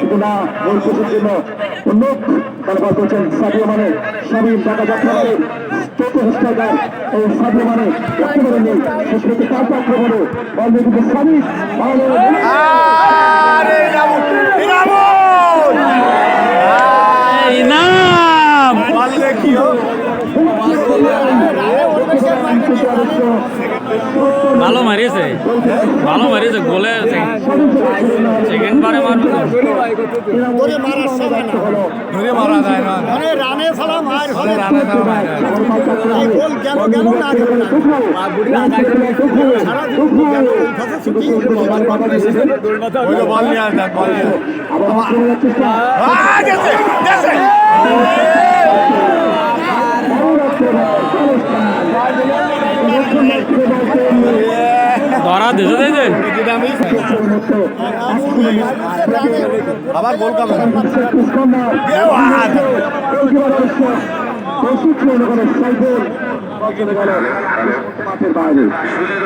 কিন্তু গোল কোচের জন্য উন্নত তারপর করছেন সাদিও মানে স্বামীর ঢাকা যাত্রাকে চতুর্থ স্ট্রাইকার এই সাদিও মানে একেবারে নেই শেষ করতে তার আক্রমণে বল নিয়ে কিন্তু ভালো কি হোক মারিয়েছে ভালো মারিয়েছে গোলে সেকেন্ড বারে মারবে। ধরে মারার সময় না ধরে মারা যায় না মানে রানে ছাড়া মার হলে রানা ছাড়া মারা যায় না। এই গোল গেল গেল না গেল না সারা দিন গেল ওই তো বল নিয়ে আসেন বল নিয়ে আসেন। আবার আক্রমণের চেষ্টা আহ, গেছে, গেছে। ধরা দিতে দিতে আবার গোল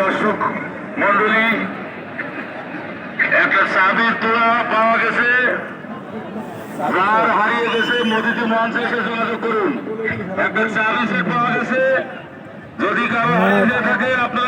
দর্শক মন্ডলী একটা চাবির তোলা পাওয়া গেছে। যার হারিয়ে গেছে মোদিতে মঞ্চে এসে যোগাযোগ করুন। একটা চাবি সেট পাওয়া গেছে। যদি কারও হারিয়ে থাকে আপনারা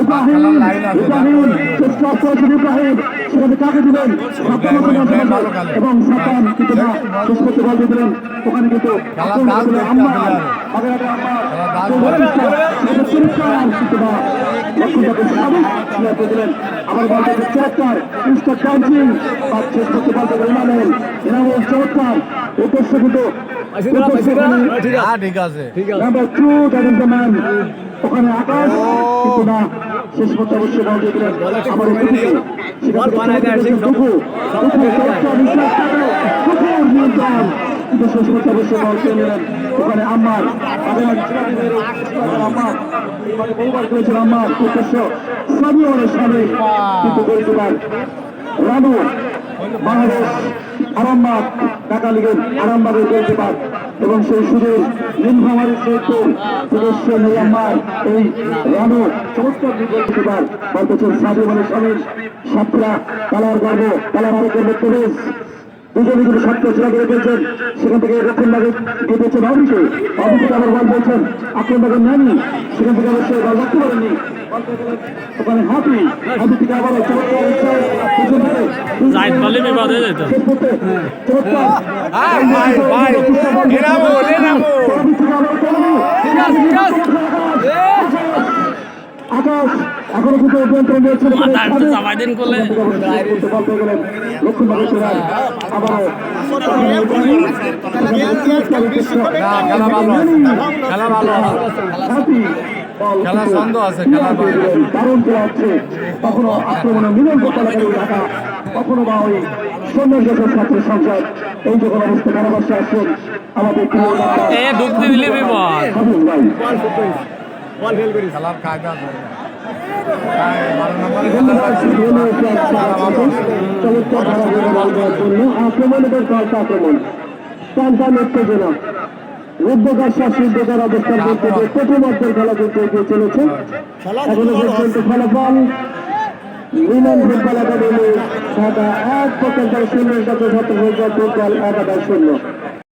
ইব্রাহিম ইব্রাহিম চেষ্টা করেছেন ইব্রাহিম সেখানে কাকে দিলেন। এবং সাতাম কিন্তু না শেষ করতে বল দিলেন ওখানে কিন্তু উদ্দেশ্য কিন্তু হ্যাঁ ঠিক আছে নাম্বার ওখানে আকাশ, কিন্তু না শেষ করতে অবশ্যই বল দিয়ে দিলেন আবার টুকু টুকু বিশ্বাস করে টুকুর নিয়ন্ত্রণ কিন্তু শেষ পর্যন্ত অবশ্যই বল পেয়ে নিলেন ওখানে আম্মার এবারে বহুবার করেছেন আম্মার উদ্দেশ্য সামিওনের সামনে কিন্তু গোলকিপার। রানু বাংলাদেশ আরামবাগ ঢাকা লিগের আরামবাগের গোলকিপার এবং সেই সুযোগ নীলফামারীর যেহেতু সদস্য নিয়াম্মার এই রানু চমৎকার গোলকিপার বলতেছেন সাবির আলী স্বামীর সাতরা কালার গর্ব, কালার আরও গর্ব দুজনে কিন্তু সত্য ছেড়া করে ফেলছেন। সেখান থেকে রক্ষণ লাগে দিয়ে দিয়েছেন অভিকে অভিকে আবার বল বলছেন আক্রমণ লাগে নেননি সেখান থেকে অবশ্যই বল রাখতে পারেননি ওখানে হাফি হাফি থেকে আবার জাহিদ যেত। চমৎকার। আকাশ এখনও কিন্তু নিয়ন্ত্রণ রয়েছে। না খেলা ছন্দ আছে, খেলা দারুণ খেলা হচ্ছে কখনো আক্রমণে মিলন করতে লাগে ঢাকা কখনো বা ওই দেশের ছাত্র সংসদ এই যখন অবস্থা কারাবাসে আসছেন আমাদের দিলে বিপদ হাফিজ ভাই খেলার কায়দা আছে হ্যাঁ, বারো নম্বরে খেলা আছে। আক্রমণের পাল্টা আক্রমণ টানটান উত্তেজনা রুদ্ধকার শাসিদ্ধকার অবস্থান করতে গিয়ে প্রথম অর্ধের খেলা কিন্তু এগিয়ে চলেছে এখনও পর্যন্ত ফলাফল মিলন ফুটবল একাডেমি ঢাকা এক পর্যন্ত শূন্য কাছে ছাত্র ফুটবল ফুটবল একাদশ শূন্য